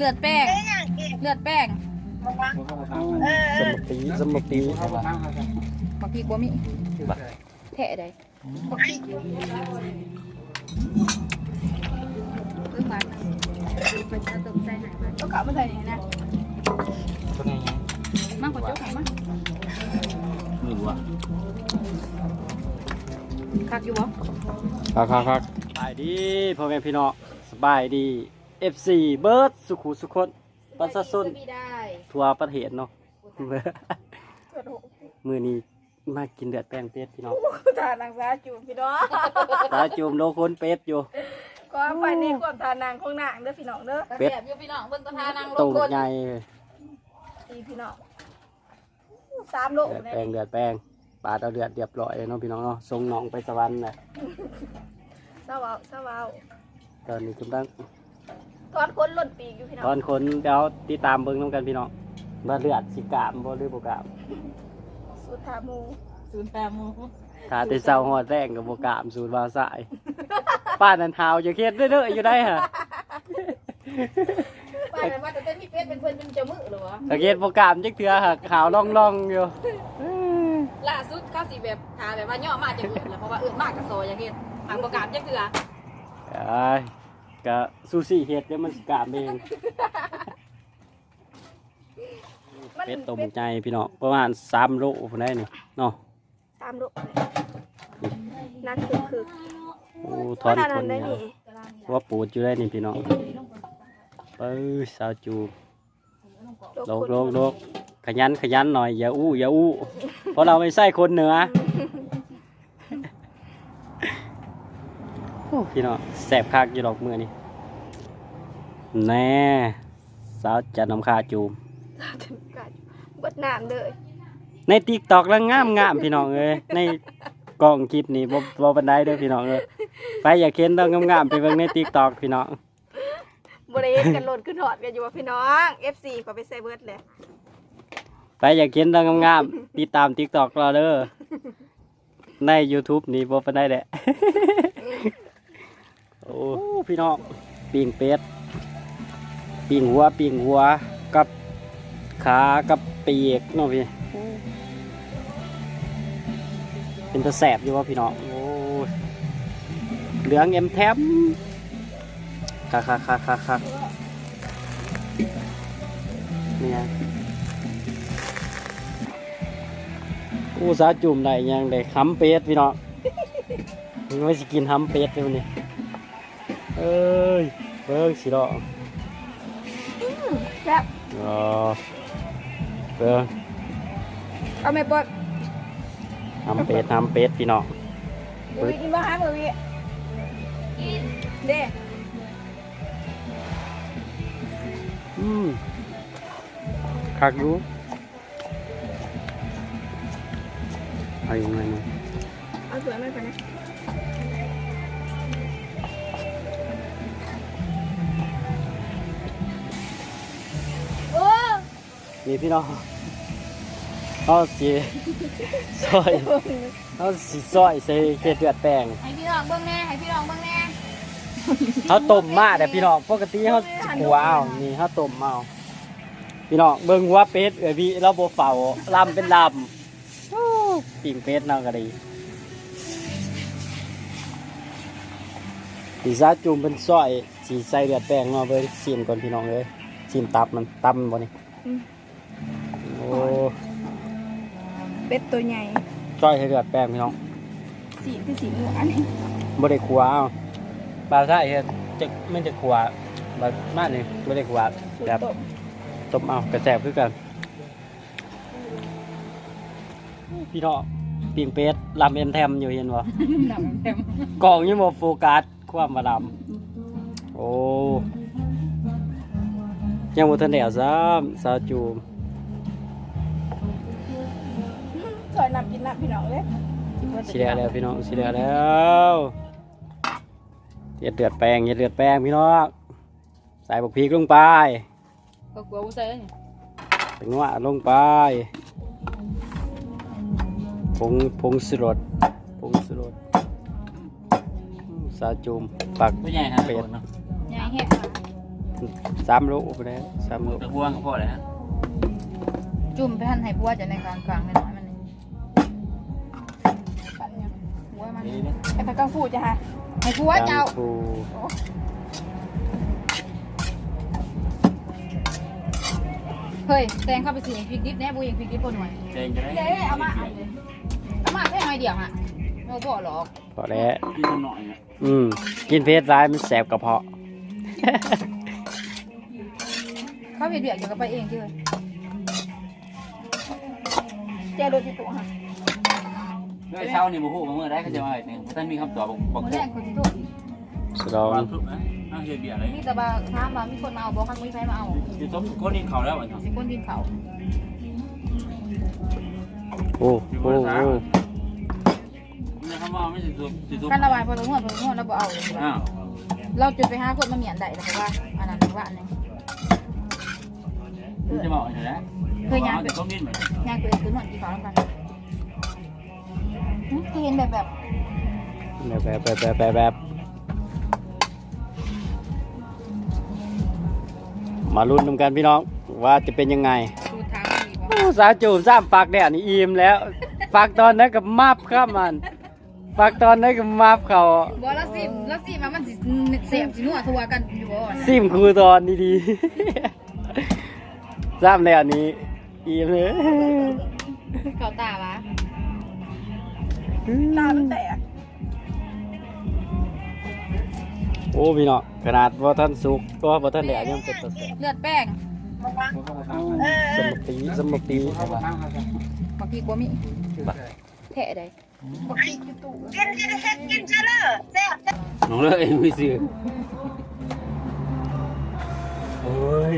เลือดแป้ง เลือดแป้งสมปีสมปีบางทีกลัวมีแทะได้เพิ่งมามันจะตกใจหายมาก็กลับมาใส่นี่นะเป็นไงมากกว่าเจ้าของมั้งไม่รู้อะคักอยู่บ่ครับครับครับสบายดีพ่อแม่พี่น้องสบายดี FC เบิร์ดสุขุสุคนประชาชนไม่ได้ทั่วประเทศเนาะมือนี้มากินเดือดแป้งเป็ดพี่น้องทานนางสาจูบพี่น้องตาจุ่มโลคนเป็ดอยู่ ก็ไปในความทานนางของนางเด้อพี่น้องเด้อเป็ดแสบอยู่พี่น้องเบิ่งกระทานั่งลตูงดคนใหญ่ตีพี่น้องสามโลเดือดเลยแป้งเดือดแป้งปาดเอาเดือดเรียบร้อยเลยเนาะพี่น้องเนาะส่งน้องไปสวรรค์เลยเศร้าเอาเศร้าเอาตอนนี้กำลัง ตอนคนหล่นปีกอยู่พี่น้ตอองนคนเดี๋ยวติดตามเบิ่งน้ำกันพี่น้องว่าเลือดสิกามบ่หรือบ่กามสุดทามูศูนย์แปดโมงถ้าแต่เช้าฮอดแรงก็บ่กามสูตรวาสาย ป้านันหาวจะเฮ็ดเด้อๆอยู่ได้ฮะว่าแต่ว่าแต่เต้นพี่เป็ดเป็นเพื่อนเป็นเจ้ามือเหรอวะสังเกตโปรแกรมจักเทือหักขาวล่องล่องๆอยู่ ล่าสุดเข้าสีแบบทาแบบว่าย่อมากจะอื่นแล้วเพราะว่าอื่นมากกับโซอย่างเงี้ยทางประกาศจะคือไอ้าย ก็ซูซี่เฮ็ดเดี๋ยวมันสิกล้ามเองมันเป็ดต้มใจพี่น้องประมาณ3โลพุ่นได้นี่เนาะสามโลนั่นคือคือโอ้ถอนขนาดคนั้นนได้เนี่ยนี่ว่าปูดอยู่ได้นี่พี่น้องเอ้ยสาวจูโลกโลกโลกขยันขยันหน่อยอย่าอู้อย่าอู้เพราะเราไม่ใช่คนเหนือ อ้พี่น้องแสบคักอยู่ดอกมือนี่แน่สาวจะนำคาจูมถึงกันเบิดน้ำเลยในติ๊กตอกแล้วงามงามพี่น้องเอ้ยในกล่องคลิปนี่บ่บ่บันไดเด้อพี่น้องเอ้ยไปอยากเห็นต้องงามๆไปเบิ่งในติ๊กตอกพี่น้องบริเวณกันหล่นขึ้นหอดกันอยู่ว่าพี่น้อง FC ขอไปใส่เบิดเลยไปอยากเห็นต้องงามๆติดตามติ๊กตอกเราเด้อใน YouTube นี่บ่บันไดแหละ โอ้พี่น้องปิ้งเป็ดปิ้งหัวปิ้งหัวกับขากับปีกเนาะพี่เป็นตะแสบอยู่ว่าพี่น้องโอ้เหลืองเอ็มแทมคักคักคักคักคักเนี่ยอู้สาจุ่มได้ยังได้คำเป็ดพี่น้อง ไม่สิกินคำเป็ดเลยวันนี้ เอ้ยเบิ่งสิดอกแซ่บอ๋อเบิ่งเอาไม่ปดทำเป็ดทำเป็ดพี่น้องมือวิกินบ้างฮะมือวิเด้อืมคักอยู่เอาอยู่ไงเนี่ยเอาสวยไหมกันนะ นี่พี่น้องเขาสีซอยเขาสีซอยใส่เกล็ดเลือดแป้งให้พี่น้องเบิ่งแน่ให้พี่น้องเบิ่งแน่เขาต้มมาแต่พี่น้องปกติเขาสิขัวเอานี่เขาต้มเอาพี่น้องเบิ่งหัวเป็ดเอ้ยพี่เราบ่เฝ้าลำเป็นลำอู้ปิ่งเป็ดเนาะก็ดีสีซาจุ่มเป็นซอยสีใส่เลือดแป้งเนาะเบิ่งชิมก่อนพี่น้องเลยชิมตับมันตับมันบ่นี่โอ้ เป็ดตัวใหญ่ซอยให้เลือดแป้งพี่น้องสีคือสีม่วงอันนี้บ่ได้ขัวเอาบางท่าเฮ็ดจะมันจะขัวบางมานี่บ่ได้ขัวสูตแบรบต้มต้มเอากระแสบคือกัน พี่น้องปิ่งเป็ดลำเอ็นแทมอยู่เห็นบ่ หนังเต็มกล่องยังบ่โฟกัสความมาลำโอ้ยังบ่ทันได้เอาซ้ำสาวจูม อยนำกินน้ำพี่น้องเลยสิแล้วแล้วพี่น้องสิแล้วแล้วเฮ็ดเดือดแป้งเฮ็ดเดือดแป้งพี่น้องใส่บกพริกลงไปก็กลัวผู้ชายนี่ใส่งวลงไปผงผงสรดผงสรดสาจูมปักเป็ดใหญ่แฮะสามโลไปแล้วสามโลตะบวงก็พอแล้วจุ่มไปหั่นให้บัวจะในกลางกลางๆน้อย ไอ้ตะกังฟูจ้ะฮะให้บัวเจ้าตมครูเฮ้ยแตงเข้าไปสิพริกดิบแน่บัวยังพริกดิบบ่หน่อยเจงจะได้เด้เอามาเอาเลยเอามาแค่หน่อยเดียวฮะโอ้บ่หรอกพอแล้วกินตัวหน่อยเนี่ยอืมกินเพชรร้ายมันแสบกระเพาะ เขาเบียดเบียดอยู่กับไปเองที่เลยเจโดนที่ตัวฮะ เมื่อเช้านี่บุหูมาเมื่อได้ก็จะมาอีกหนึ่งท่านมีคำตอบบอกบอกมื้อแรกคนที่โทษสดองความทุกข์นะน่าเสียเบียร์เลยมีแต่ว่าถามว่ามีคนมาเอาบ่คันมีใครมาเอาจะต้มก้นดินเขาแล้วเหรอเนาะสิคนดินเขาโอ้โอ้โอ้เนี่ยเขามาไม่สิตัวสิตัวกันระบายพอตัวงวดพอตัวงวดแล้วบ่เอาเลยอ้าวเราจุดไปหาคนมาเหมียนได้แล้วก็ว่าอันนั้นว่าอันนึงคุณจะบอกอะไรนะเคยย้ายไปต้มดินไหมย่างตัวเองคือหนวดกี่ขาวแล้วกัน หึคือเห็นแบบแบบแบบแบบแบบแบบแบบแบบมาลุ้นนำกันพี่น้องว่าจะเป็นยังไงดูทางดีบ่โอ้สาวจูบสามฝักเนี่ยนี่อิ่มแล้วฝักตอนนั้นกับมาบข้ามมันฝักตอนนั้นกับมาบเขาบ่แล้วสิแล้วสิมามันสิเสียบสินัวทัวกันอยู่บ่ซิมครูตอนดีๆ สามแล้วนี้อิ่มเลยเก่าตาวะ ตามันแตกโอ้พี่น้องขนาดว่าท่านสุกก็ว่าท่านแดดยังเป็นตัวแสบเลือดแป้งสมปีสมปีบางทีกลัวมีแท้ได้น้องเลยไม่ซื้อโอ้ย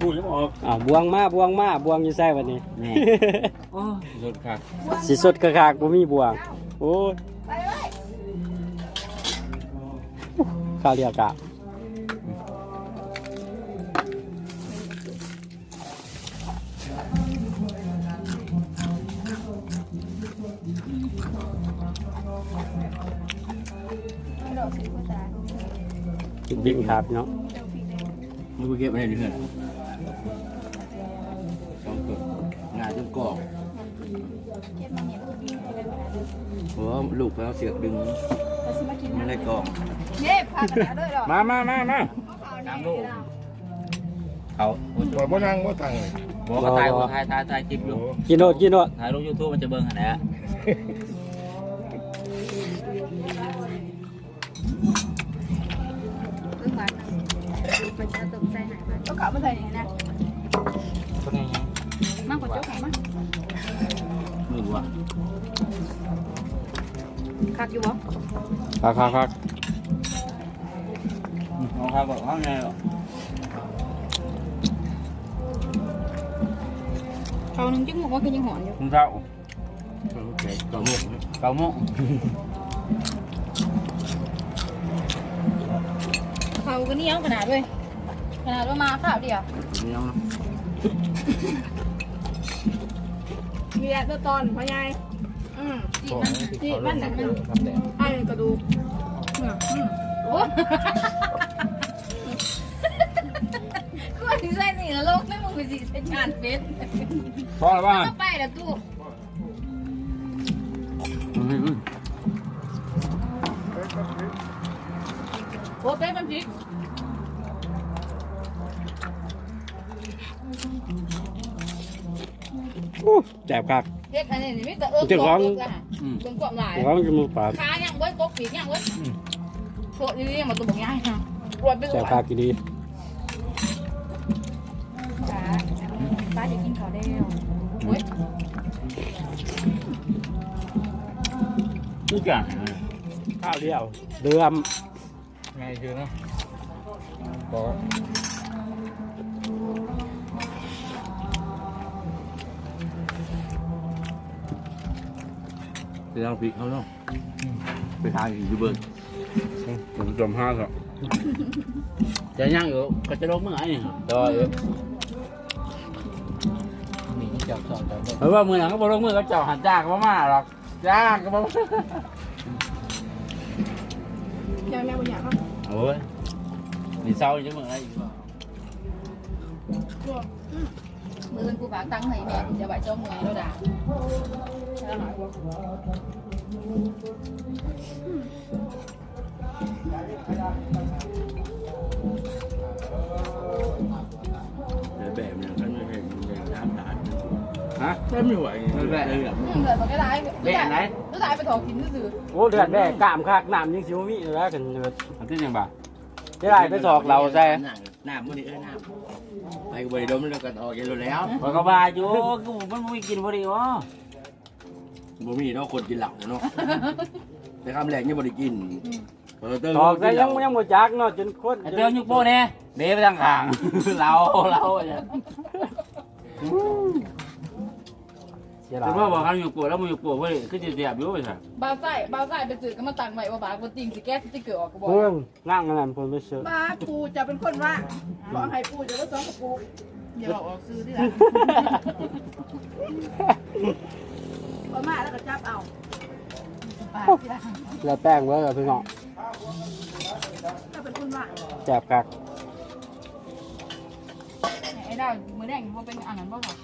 พูดแล้วออกอ่าวบวงมาบวงมาบวงอยู่ใส่วันนี้นี่โอ้สุดค่ะสิสดกระคากบ่มีบวง โอ้ยข้าวเรียกกะดอกสีฟ้ากินบิ่งครับพี่น้อง มึงไปเก็บอะไรดิเพื่อนสองตัวงานจนกรอบเก็บมาเนี่ยเพราะว่าลูกไปเอาเสือกดึงแล้วสิมากินมันเลยกรอบเย็บพากันนะด้วยหรอมามามามาตามลูกเขาบ่บ่นั่งบ่ตั้งเลยบอกว่าถ่ายถ่ายถ่ายถ่ายคลิปอยู่กินโนดกินโนดถ่ายลงยูทูบมันจะเบิ่งหันแหละเพิ่งมา ไปจะตกใจหายมาก็กลับมาใส่อย่างนี้นะมากกว่าเจ้าแข็งมั้งมือวะคักอยู่บ่คักคักคั ขานึงจิ้งหมกว่าคือยังหอนอยู่คุณเท่าโอเคเก้าโมงเก้าโมงเขาก็เหนี่ยวขนาดด้วยขนาดว่ามาข้าวเดียวนี่เอานะมีแหละตัวตอนพ่อใหญ่อืมจีมันนี่มันน่ะมันไอ้กระดูกเนี่ยอืมโอ้กูว่าสิใส่นี่แล้วโลกไม่มึงไปสิใส่จานเป็ดพอแล้วป่ะก็ไปแล้วตู้โอ้เป็ดมันพริก โอ้แจบคักเด็กอันนี้นี่มีแต่เอิ้งเจ้าของ เอิ้งอะเบิ่งความหลายหวังจะมือปากขายังเว้ยกกปีกยังเว้ยโคตรดีๆมาตัวบอกง่ายค่ะรวดไปแจรวบดคักกี่ดีป้าป้าจะกินข้าวได้แล้วโอ้ยทุกอย่างข้าวเดียวเดือมไงคือนะบอก เดี๋ยวเอาพริกเขาเนาะไปทานอยู่เบิ่งผมจำห้าครับจะย่างอยู่ก็จะลงเมื่อไหร่เนี่ยต่อเออมีจับสองจับเพราะว่ามือหลังก็บ่ลงมือก็เจ้าหันจ้าก็บ่มาหรอกจ้าก็บ่มายังแม่บุญอยากครับโอ้ยมีเศร้าจังมื้อไรอีกบ่มือกูฝากตังค์ให้แม่กูจะไว้จ้องมือแล้วด่า แล้วหน่อยแบบเนี่ยก็ไม่เห็นมันยังทำได้ฮะไม่ไหวไม่ไหวเลยแบบเหลือมันก็ได้ก็ได้ไปถอกินซื่อโอ้เดือดแม่กล้ามคักน้ำยังสิบ่มีเลยว่ากันเดือดอันที่ยังบ่ได้ไรไปถอกเราใส่หน้ามันนี่เอ้ยหน้าไปกูไปดมแล้วก็ออกกันแล้วมันก็ว่าอยู่กูมันบ่มีกินบ่ดีวะ บ่มีเนาะคนกินเหล้าเนาะ แต่คำแรกยังบ่ได้กินถอกใส่ยังยังบ่จักเนาะจนคนไอ้เตือนยุกโป้แน่เบไปทางข้าง เราเราเนี่ยเสียหแต่ลายว่าบอกกันยุกโป้แล้วมึงยุกโป้เว้ยคือจะเสียบอยู่ไปซะๆบ้าไส้บ้าไส้ไปจืดก็มาตังไว้ว่าบากูติ่งสิแก้สติ๊กเกอร์ออกก็บอกเพิ่งนั่งอันนั้นเพิ่นไปซื้อบ้าปูจะเป็นคนว่าบอกให้ปูจะว่าซ้อมกับปูอย่าบอกออกซื้อที่ละ พอมาแล้วก็จับเอาปากที่ละแล้วแป้งเว้ยกับพี่น้องถ้าเป็นคนว่าแซ่บคักไอ้ดาวมือแดงมันเป็นอันนั้นบ่เหรอ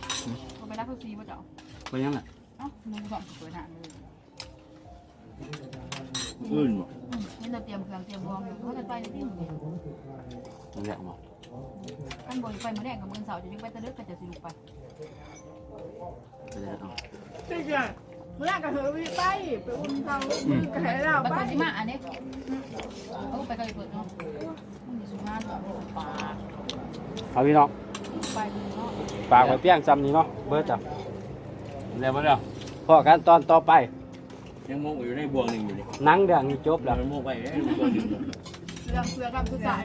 มันเป็นรักทุกซีบ่เจ้าไปยังน่ะเอ้ามึงบอกสวยหนาเลยอื่นนี่เราเตรียมเครื่องเตรียมพร้อมอยู่เขาจะไปที่นั่นแหละบ่ขั้นบนไปมือแดงกับมือเสาจะยังไปตะลึกก็จะสิลุกไป ไปแล้วเอาจริงๆเมื่อก็เธอวิ่งไปไปอุ้มเขามือกระแหเราบัตไปรสิมาอันนี้เออไปก็เปิดเนาะมันมีสุมาเนาะปลาเอาพี่น้องไปเนาะฝากไว้เพียงจำนี้เนาะเบิดจ้ะแล้วบ่แล้วพอกันตอนต่อไปยังมองอยู่ในบวงหนึ่งอยู่นี่หนังเรื่องนี้จบแล้ว มันมองไปในบวงหนึ่งเรื่องเพื่อกับผู้ชาย